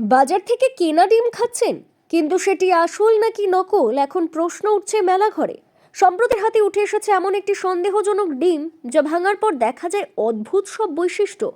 বাজার থেকে কেনা ডিম খাচ্ছেন? কিন্তু সেটি আসল নাকি নকল? এখন প্রশ্ন উঠছে মেলা ঘরে। সম্প্রতির হাতে উঠে এসেছে এমন একটি সন্দেহজনক ডিম, যা ভাঙার পর দেখা যায় অদ্ভুত সব বৈশিষ্ট্য।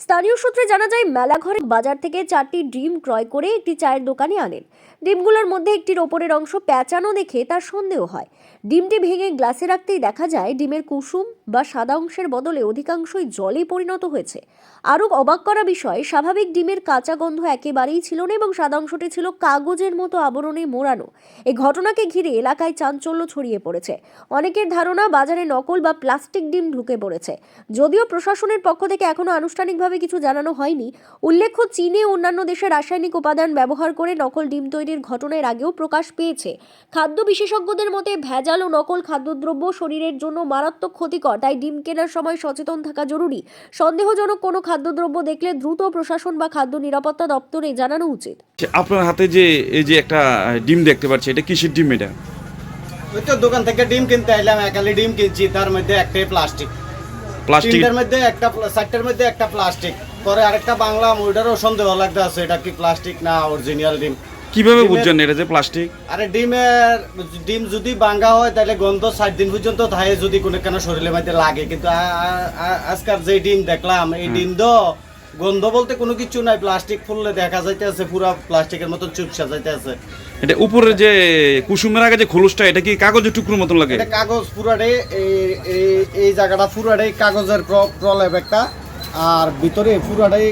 স্থানীয় সূত্রে জানা যায়, মেলাঘরে বাজার থেকে চারটি ডিম ক্রয় করে একটি চায়ের দোকানে আনেন। ডিমগুলোর মধ্যে একটির ওপরের অংশ প্যাঁচানো দেখে তার সন্দেহ হয়। ডিমটি ভেঙে গ্লাসে রাখতেই দেখা যায়, ডিমের কুসুম বা সাদা অংশের বদলে অধিকাংশই জলে পরিণত হয়েছে। আরও অবাক করা বিষয়, স্বাভাবিক ডিমের কাঁচা গন্ধ একেবারেই ছিল না এবং সাদা অংশটি ছিল কাগজের মতো আবরণে মোড়ানো। এই ঘটনাকে ঘিরে এলাকায় চাঞ্চল্য ছড়িয়ে পড়েছে। অনেকের ধারণা, বাজারে নকল বা প্লাস্টিক ডিম ঢুকে পড়েছে। যদিও প্রশাসনের পক্ষ থেকে এখনও আনুষ্ঠানিকভাবে কিছু জানানো হয়নি। উল্লেখ্য চীনে অন্যান্য দেশে রাসায়নিক উপাদান ব্যবহার করে নকল ডিম তৈরির ঘটনার আগেও প্রকাশ পেয়েছে। খাদ্য বিশেষজ্ঞদের মতে ভেজাল ও নকল খাদ্যদ্রব্য শরীরের জন্য মারাত্মক ক্ষতিকর তাই ডিম কেনার সময় সচেতন থাকা জরুরি। সন্দেহজনক কোনো খাদ্যদ্রব্য দেখলে দ্রুত প্রশাসন বা খাদ্য নিরাপত্তা দপ্তরে জানানো উচিত। আপনার হাতে যে এই যে একটা ডিম দেখতে পাচ্ছি এটা কিসের ডিম এটা? ওই তো দোকান থেকে ডিম কিনতে আইলাম একালি ডিম কিনছি তার মধ্যে একটাই প্লাস্টিক। প্লাস্টিক? তিনটার মধ্যে একটা চারটার মধ্যে একটা প্লাস্টিক। পরে আরেকটা বাংলা ওইটারও সন্দেহ লাগতে আছে এটা কি প্লাস্টিক না অরিজিনাল ডিম? কীভাবে বুঝছেন এটা যে প্লাস্টিক? আরে ডিমের ডিম যদি বাঙ্গা হয় তাহলে গন্ধ ষাট দিন পর্যন্ত থাকে যদি কোনো কেন শরীরের মধ্যে লাগে। কিন্তু আজকাল যে ডিম দেখলাম এই ডিম তো গন্ধ বলতে কোনো কিছু নাই প্লাস্টিক ফুললে দেখা যাইতে আছে পুরো প্লাস্টিকের মতন চুপসা যাইতে আছে এটা উপরে যে কুসুমের আগে যে খোলসটা এটা কি কাগজের টুকরোর মতন লাগে? এটা কাগজ পুরাটাই এই- এই- এই জায়গাটা পুরাটাই কাগজের প্র- প্রলেপ একটা আর ভিতরে পুরাটাই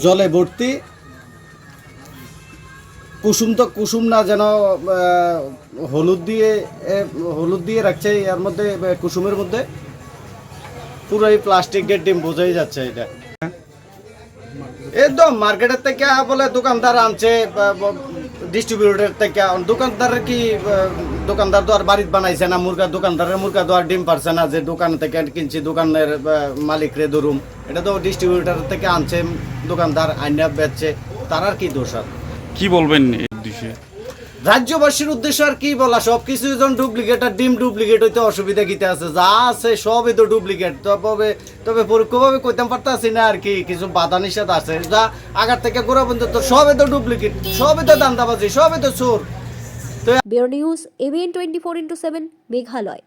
জলে ভর্তি। কুসুম তো কুসুম না যেন হলুদ দিয়ে হলুদ দিয়ে রাখছে এর মধ্যে কুসুমের মধ্যে। পুরোই প্লাস্টিকের ডিম, বোঝাই যাচ্ছে এটা। একদম, মার্কেটের থেকে বলে দোকানদার আনছে ডিস্ট্রিবিউটর থেকে। দোকানদারের কি দোকানদার তো আর বাড়িতে বানাইছে না, মুরগা দোকানদারের মুরগা তো আর ডিম পারছে না, যে দোকান থেকে কিনছি, দোকানের মালিক রে ধরুম। এটা তো ডিস্ট্রিবিউটর থেকে আনছে, দোকানদার আইনা বেচছে, তার আর কি দোষ কি বলবেন এই বিষয়ে? রাজ্যবাসীর উদ্দেশ্য আর কি বলা সব কিছু যখন ডুপ্লিকেট আর ডিম ডুপ্লিকেট হইতে অসুবিধা কিতে আছে, যা আছে সবই তো ডুপ্লিকেট তবে তবে পরোক্ষভাবে কইতাম পারতাছি না আর কি, কিছু বাধা নিষেধ আছে। যা আগার থেকে গোড়া পর্যন্ত সবই তো ডুপ্লিকেট সবই তো দান্দাবাজি, সবই তো চোর। Bureau news ABN twenty four into seven Meghalaya.